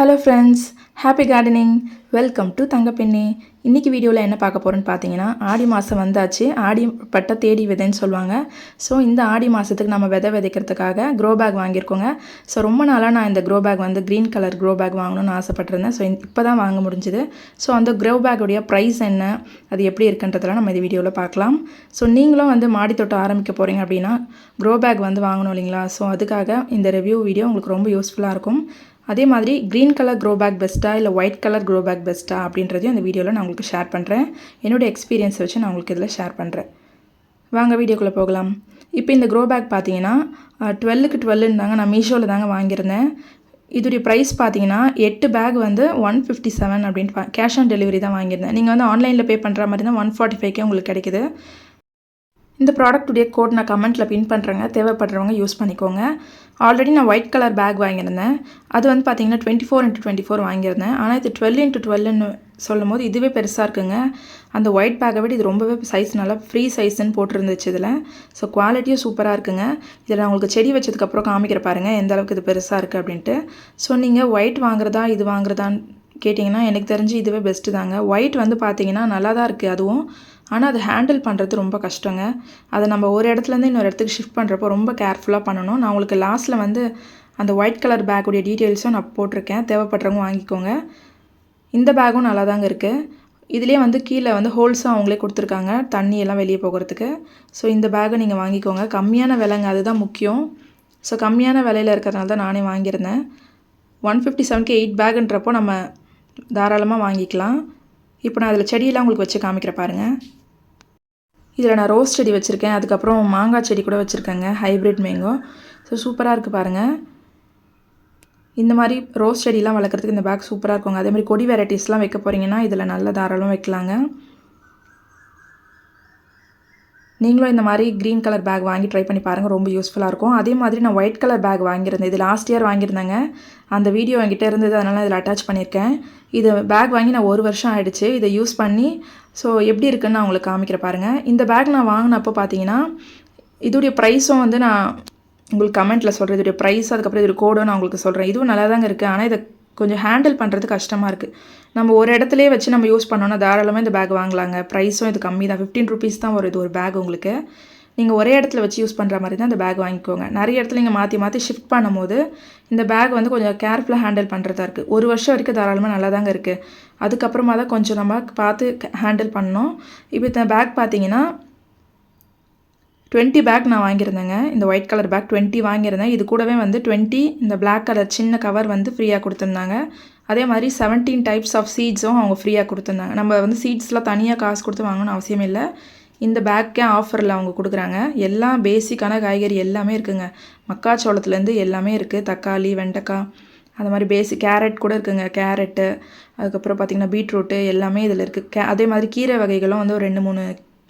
Hello friends happy gardening welcome to Thangappenne இன்றைக்கி வீடியோவில் என்ன பார்க்க போகிறோன்னு பார்த்தீங்கன்னா ஆடி மாதம் வந்தாச்சு. ஆடி பட்ட தேடி விதைன்னு சொல்லுவாங்க. ஸோ இந்த ஆடி மாதத்துக்கு நம்ம விதை விதைக்கிறதுக்காக க்ரோ பேக் வாங்கியிருக்கோங்க. ஸோ ரொம்ப நாளாக நான் இந்த க்ரோ பேக் வந்து க்ரீன் கலர் க்ரோ பேக் வாங்கணும்னு ஆசைப்பட்டிருந்தேன். ஸோ இப்போ தான் வாங்க முடிஞ்சுது. ஸோ அந்த க்ரோ பேக்குடைய ப்ரைஸ் என்ன? அது எப்படி இருக்குன்றதெல்லாம் நம்ம இந்த வீடியோவில் பார்க்கலாம். ஸோ நீங்களும் வந்து மாடி தோட்டம் ஆரம்பிக்க போகிறீங்க அப்படின்னா க்ரோ பேக் வந்து வாங்கணும் இல்லைங்களா? ஸோ அதுக்காக இந்த ரிவ்யூ வீடியோ உங்களுக்கு ரொம்ப யூஸ்ஃபுல்லாக இருக்கும். அதே மாதிரி க்ரீன் கலர் க்ரோ பேக் பெஸ்ட்டா இல்லை ஒயிட் கலர் க்ரோ பேக் பெஸ்ட்டா அப்படின்றதையும் அந்த வீடியோவில் நான் உங்களுக்கு ஷேர் பண்ணுறேன் என்னோடய எக்ஸ்பீரியன்ஸை வச்சு நான் உங்களுக்கு இதில் ஷேர் பண்ணுறேன் வாங்க வீடியோக்குள்ளே போகலாம். இப்போ இந்த க்ரோ பேக் பார்த்தீங்கன்னா டுவெல்லுக்கு டுவெல்லுன்னு தாங்க நான் மீஷோவில் தாங்க வாங்கியிருந்தேன். இதோடைய ப்ரைஸ் பார்த்தீங்கன்னா எட்டு பேக் வந்து ஒன் ஃபிஃப்டி செவன் அப்படின்ட்டு கேஷ் ஆன் டெலிவரி தான் வாங்கியிருந்தேன். நீங்கள் வந்து ஆன்லைனில் பே பண்ணுற மாதிரி தான் ஒன் ஃபார்ட்டி ஃபைவ்க்கே உங்களுக்கு கிடைக்குது. இந்த ப்ராடக்ட்டுடைய கோட் நான் கமெண்ட்டில் பின் பண்ணுறேங்க தேவைப்படுறவங்க யூஸ் பண்ணிக்கோங்க. ஆல்ரெடி நான் ஒயிட் கலர் பேக் வாங்கியிருந்தேன். அது வந்து பார்த்தீங்கன்னா twenty four into twenty four வாங்கியிருந்தேன். ஆனால் இது டுவெல் இன்ட்டு டுவெல்னு சொல்லும் போது இதுவே பெருசாக இருக்குங்க. அந்த ஒயிட் பேக்கை விட இது ரொம்பவே சைஸ் நல்லா ஃப்ரீ சைஸ்ன்னு போட்டிருந்துச்சு இதில். ஸோ குவாலிட்டியும் சூப்பராக இருக்குங்க. இதில் நான் உங்களுக்கு செடி வச்சதுக்கப்புறம் காமிக்கிற பாருங்கள் எந்த அளவுக்கு இது பெருசாக இருக்குது அப்படின்ட்டு. ஸோ நீங்கள் ஒயிட் வாங்குறதா இது வாங்குறதான்னு கேட்டிங்கன்னா எனக்கு தெரிஞ்சு இதுவே பெஸ்ட்டு தாங்க. ஒயிட் வந்து பார்த்தீங்கன்னா நல்லா தான் இருக்குது அதுவும் ஆனால் அதை ஹேண்டில் பண்ணுறது ரொம்ப கஷ்டங்க. அதை நம்ம ஒரு இடத்துலேருந்து இன்னொரு இடத்துக்கு ஷிஃப்ட் பண்ணுறப்போ ரொம்ப கேர்ஃபுல்லாக பண்ணணும். நான் உங்களுக்கு லாஸ்ட்டில் வந்து அந்த ஒயிட் கலர் பேக்குடைய டீட்டெயில்ஸும் நான் போட்டிருக்கேன். தேவைப்படுறவங்க வாங்கிக்கோங்க. இந்த பேக்கும் நல்லா தாங்க இருக்குது இதுலேயே வந்து கீழே வந்து ஹோல்ஸும் அவங்களே கொடுத்துருக்காங்க. தண்ணி எல்லாம் வெளியே போகிறதுக்கு. ஸோ இந்த பேக்கை நீங்கள் வாங்கிக்கோங்க. கம்மியான விலைங்க. அதுதான் முக்கியம். ஸோ கம்மியான விலையில் இருக்கிறதுனால தான் நானே வாங்கியிருந்தேன். ஒன் ஃபிஃப்டி செவன்க்கு எயிட் பேக்குன்றப்போ நம்ம தாராளமாக வாங்கிக்கலாம். இப்போ நான் அதில் செடியெல்லாம் உங்களுக்கு வச்சு காமிக்கிற பாருங்கள் இதில் நான் ரோஸ் செடி வச்சுருக்கேன். அதுக்கப்புறம் மாங்காய் செடி கூட வச்சுருக்கேங்க. ஹைப்ரிட் மேங்கோ ஸோ சூப்பராக இருக்குது பாருங்கள் இந்த மாதிரி ரோஸ் செடிலாம் வளர்க்குறதுக்கு இந்த பேக் சூப்பராக இருக்குங்க. அதே மாதிரி கொடி வெரைட்டிஸ்லாம் வைக்க போகிறீங்கன்னா இதில் நல்ல தாராளம் வைக்கலாங்க. நீங்களும் இந்த மாதிரி க்ரீன் கலர் பேக் வாங்கி ட்ரை பண்ணி பாருங்கள் ரொம்ப யூஸ்ஃபுல்லாக இருக்கும். அதே மாதிரி நான் ஒயிட் கலர் பேக் வாங்கியிருந்தேன். இது லாஸ்ட் இயர் வாங்கியிருந்தேங்க. அந்த வீடியோ என்கிட்ட இருந்தது. அதனால் இதில் அட்டாச் பண்ணியிருக்கேன். இது பேக் வாங்கி நான் ஒரு வருஷம் ஆகிடுச்சு இதை யூஸ் பண்ணி ஸோ எப்படி இருக்குன்னு நான் உங்களுக்கு காமிக்கிற பாருங்கள் இந்த பேக் நான் வாங்கினப்போ பார்த்தீங்கன்னா இதோடைய ப்ரைஸும் வந்து நான் உங்களுக்கு கமெண்ட்டில் சொல்கிறேன் இதோடைய ப்ரைஸ் அதுக்கப்புறம் இதோட கோடும் நான் உங்களுக்கு சொல்கிறேன் இதுவும் நல்லா தாங்க இருக்குது ஆனால் இதை கொஞ்சம் ஹேண்டில் பண்ணுறது கஷ்டமாக இருக்குது நம்ம ஒரு இடத்துலையே வச்சு நம்ம யூஸ் பண்ணோன்னா தாராளமாக இந்த பேக் வாங்கலாங்க. ப்ரைஸும் இது கம்மி தான். ஃபிஃப்டீன் ருபீஸ் தான் வரும் இது ஒரு பேக் உங்களுக்கு. நீங்கள் ஒரே இடத்துல வச்சு யூஸ் பண்ணுற மாதிரி தான் இந்த பேக் வாங்கிக்கோங்க. நிறைய இடத்துல நீங்கள் மாற்றி மாற்றி ஷிஃப்ட் பண்ணும்போது இந்த பேக் வந்து கொஞ்சம் கேர்ஃபுல்லாக ஹேண்டில் பண்ணுறதா இருக்குது ஒரு வருஷம் வரைக்கும் தாராளமாக நல்லா தாங்க இருக்குது அதுக்கப்புறமா தான் கொஞ்சம் நம்ம பார்த்து ஹேண்டில் பண்ணோம் இப்போ இந்த பேக் பார்த்தீங்கன்னா டுவெண்ட்டி பேக் நான் வாங்கியிருந்தேங்க. இந்த ஒயிட் கலர் பேக் டுவெண்ட்டி வாங்கியிருந்தேன். இது கூடவே வந்து டுவெண்ட்டி இந்த பிளாக் கலர் சின்ன கவர் வந்து ஃப்ரீயாக கொடுத்துருந்தாங்க. அதே மாதிரி செவன்டீன் டைப்ஸ் ஆஃப் சீட்ஸும் அவங்க ஃப்ரீயாக கொடுத்துருந்தாங்க. நம்ம வந்து சீட்ஸ்லாம் தனியாக காசு கொடுத்து வாங்கணும்னு அவசியம் இல்லை. இந்த பேக்கே ஆஃபரில் அவங்க கொடுக்குறாங்க. எல்லாம் பேசிக்கான காய்கறி எல்லாமே இருக்குங்க. மக்காச்சோளத்துலேருந்து எல்லாமே இருக்குது தக்காளி வெண்டைக்காய் அந்த மாதிரி பேசிக் கேரட் கூட இருக்குங்க. கேரட்டு அதுக்கப்புறம் பார்த்திங்கன்னா பீட்ரூட்டு எல்லாமே இதில் இருக்குது கே அதே மாதிரி கீரை வகைகளும் வந்து ஒரு ரெண்டு மூணு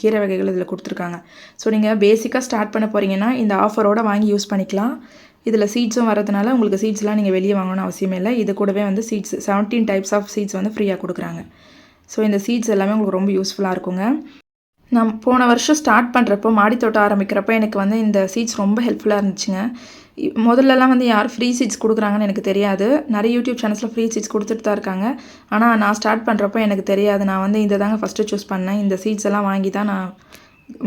கீரை வகைகள் இதில் கொடுத்துருக்காங்க. ஸோ நீங்கள் பேசிக்காக ஸ்டார்ட் பண்ண போகிறீங்கன்னா இந்த ஆஃபரோடு வாங்கி யூஸ் பண்ணிக்கலாம். இதில் சீட்ஸும் வரதுனால உங்களுக்கு சீட்ஸ்லாம் நீங்கள் வெளியே வாங்கணும்னு அவசியமே இல்லை. இது கூடவே வந்து seeds seventeen types of seeds வந்து ஃப்ரீயாக கொடுக்குறாங்க. ஸோ இந்த சீட்ஸ் எல்லாமே உங்களுக்கு ரொம்ப யூஸ்ஃபுல்லாக இருக்குங்க. நான் போன வருஷம் ஸ்டார்ட் பண்ணுறப்போ மாடித்தோட்டம் ஆரம்பிக்கிறப்போ எனக்கு வந்து இந்த சீட்ஸ் ரொம்ப ஹெல்ப்ஃபுல்லாக இருந்துச்சுங்க. முதல்லலாம் வந்து யார் ஃப்ரீ சீட்ஸ் கொடுக்குறாங்கன்னு எனக்கு தெரியாது. நிறைய யூடியூப் சேனல்ஸில் ஃப்ரீ சீட்ஸ் கொடுத்துட்டு தான் இருக்காங்க. ஆனால் நான் ஸ்டார்ட் பண்ணுறப்போ எனக்கு தெரியாது. நான் வந்து இதை தாங்க ஃபஸ்ட்டு சூஸ் பண்ணேன். இந்த சீட்ஸ் எல்லாம் வாங்கி தான் நான்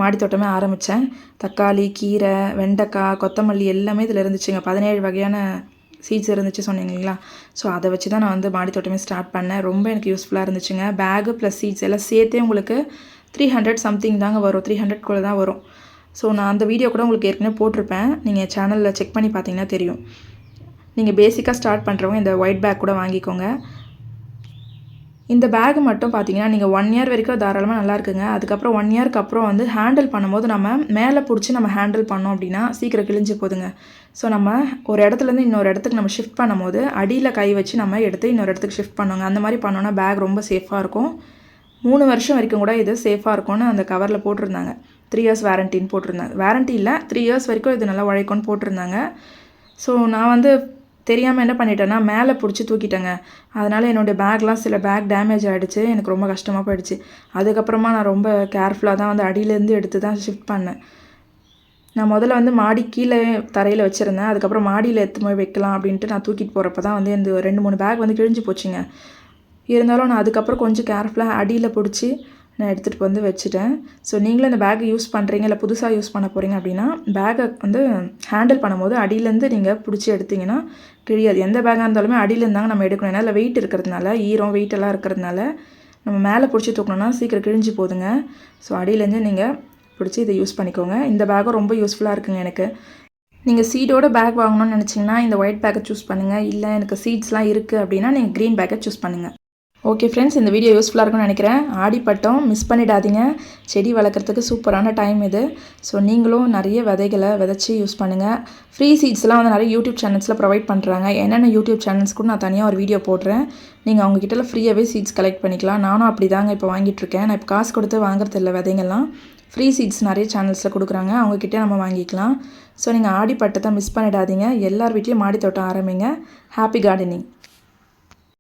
மாடி தோட்டமே ஆரம்பித்தேன் தக்காளி கீரை வெண்டைக்காய் கொத்தமல்லி எல்லாமே இதில் இருந்துச்சுங்க. பதினேழு வகையான சீட்ஸ் இருந்துச்சு சொன்னீங்களா ஸோ அதை வச்சு தான் நான் வந்து மாடி தோட்டமே ஸ்டார்ட் பண்ணேன். ரொம்ப எனக்கு யூஸ்ஃபுல்லாக இருந்துச்சுங்க. பேகு ப்ளஸ் சீட்ஸ் எல்லாம் சேர்த்தே உங்களுக்கு த்ரீ ஹண்ட்ரட் சம்திங் தாங்க வரும். த்ரீ ஹண்ட்ரட்குள்ளே தான் வரும். ஸோ நான் அந்த வீடியோ கூட உங்களுக்கு ஏற்கனவே போட்டிருப்பேன். நீங்கள் சேனலில் செக் பண்ணி பார்த்தீங்கன்னா தெரியும். நீங்கள் பேசிக்காக ஸ்டார்ட் பண்ணுறவங்க இந்த ஒயிட் பேக் கூட வாங்கிக்கோங்க. இந்த பேக் மட்டும் பார்த்தீங்கன்னா நீங்கள் ஒன் இயர் வரைக்கும் தாராளமாக நல்லா இருக்குங்க. அதுக்கப்புறம் ஒன் இயர்க்கு அப்புறம் வந்து ஹேண்டில் பண்ணும்போது நம்ம மேலே பிடிச்சி நம்ம ஹேண்டில் பண்ணோம் அப்படின்னா சீக்கிரம் கிழிஞ்சு போதுங்க ஸோ நம்ம ஒரு இடத்துலேருந்து இன்னொரு இடத்துக்கு நம்ம ஷிஃப்ட் பண்ணும்போது அடியில் கை வச்சு நம்ம எடுத்து இன்னொரு இடத்துக்கு ஷிஃப்ட் பண்ணுவோங்க அந்த மாதிரி பண்ணோன்னா பேக் ரொம்ப சேஃபாக இருக்கும். மூணு வருஷம் வரைக்கும் கூட இது சேஃபாக இருக்கும்னு அந்த கவரில் போட்டிருந்தாங்க. த்ரீ இயர்ஸ் வேரண்டின்னு போட்டிருந்தாங்க வேரண்டி இல்லை த்ரீ இயர்ஸ் வரைக்கும் இது நல்லா உழைக்கும்னு போட்டிருந்தாங்க. ஸோ நான் வந்து தெரியாமல் என்ன பண்ணிட்டேன்னா மேலே பிடிச்சி தூக்கிட்டேங்க. அதனால் என்னுடைய பேக்லாம் சில பேக் டேமேஜ் ஆகிடுச்சு எனக்கு ரொம்ப கஷ்டமாக போயிடுச்சு. அதுக்கப்புறமா நான் ரொம்ப கேர்ஃபுல்லாக தான் வந்து அடியிலேருந்து எடுத்து தான் ஷிஃப்ட் பண்ணேன். நான் முதல்ல வந்து மாடி கீழே தரையில் வச்சுருந்தேன். அதுக்கப்புறம் மாடியில் எடுத்து போய் வைக்கலாம் அப்படின்ட்டு நான் தூக்கிட்டு போகிறப்ப தான் வந்து இந்த ரெண்டு மூணு பேக் வந்து கிழிஞ்சு போச்சுங்க. இருந்தாலும் நான் அதுக்கப்புறம் கொஞ்சம் கேர்ஃபுல்லாக அடியில் பிடிச்சி நான் எடுத்துகிட்டு வந்து வச்சுட்டேன். ஸோ நீங்களும் இந்த பேக் யூஸ் பண்ணுறீங்க இல்லை புதுசாக யூஸ் பண்ண போகிறீங்க அப்படின்னா பேக்கை வந்து ஹேண்டில் பண்ணும்போது அடியிலேருந்து நீங்கள் பிடிச்சி எடுத்தீங்கன்னா கிழியாது எந்த பேக்காக இருந்தாலுமே அடியிலேருந்து தாங்க நம்ம எடுக்கணும். ஏன்னா இல்லை வெயிட் இருக்கிறதுனால ஈரம் வெயிட்டெல்லாம் எல்லாம் இருக்கிறதுனால நம்ம மேலே பிடிச்சி தூக்கணும்னா சீக்கிரம் கிழிஞ்சு போதுங்க. ஸோ அடியிலேருந்து நீங்கள் பிடிச்சி இதை யூஸ் பண்ணிக்கோங்க. இந்த பேக்கும் ரொம்ப யூஸ்ஃபுல்லாக இருக்குங்க எனக்கு. நீங்கள் சீடோட பேக் வாங்கணும்னு நினச்சிங்கன்னா இந்த ஒயிட் பேக்கை சூஸ் பண்ணுங்கள் இல்லை எனக்கு சீட்ஸ்லாம் இருக்குது அப்படின்னா நீங்கள் க்ரீன் பேக்கை சூஸ் பண்ணுங்கள் ஓகே ஃப்ரெண்ட்ஸ் இந்த வீடியோ யூஸ்ஃபுல்லாக இருக்கும்னு நினைக்கிறேன். ஆடிப்பட்டம் மிஸ் பண்ணிடாதீங்க. செடி வளர்க்குறதுக்கு சூப்பரான டைம் இது. ஸோ நீங்களும் நிறைய விதைகளை விதைச்சி யூஸ் பண்ணுங்கள் ஃப்ரீ சீட்ஸ்லாம் வந்து நிறைய யூடியூப் சேனல்ஸில் ப்ரொவைட் பண்ணுறாங்க என்னென்ன யூடியூப் சேனல்ஸ் கூட நான் தனியாக ஒரு வீடியோ போடுறேன். நீங்கள் அவங்கக்கிட்ட ஃப்ரீயாகவே சீட்ஸ் கலெக்ட் பண்ணிக்கலாம். நானும் அப்படி தாங்க இப்போ வாங்கிட்டுருக்கேன் நான் இப்போ காசு கொடுத்து வாங்குறது இல்லை விதைங்கள்லாம். ஃப்ரீ சீட்ஸ் நிறைய சேனல்ஸில் கொடுக்குறாங்க. அவங்கக்கிட்டே நம்ம வாங்கிக்கலாம். ஸோ நீங்கள் ஆடிப்பட்டத்தை மிஸ் பண்ணிடாதீங்க. எல்லார் வீட்லேயும் மாடி தோட்டம் ஆரம்பிங்க. Happy gardening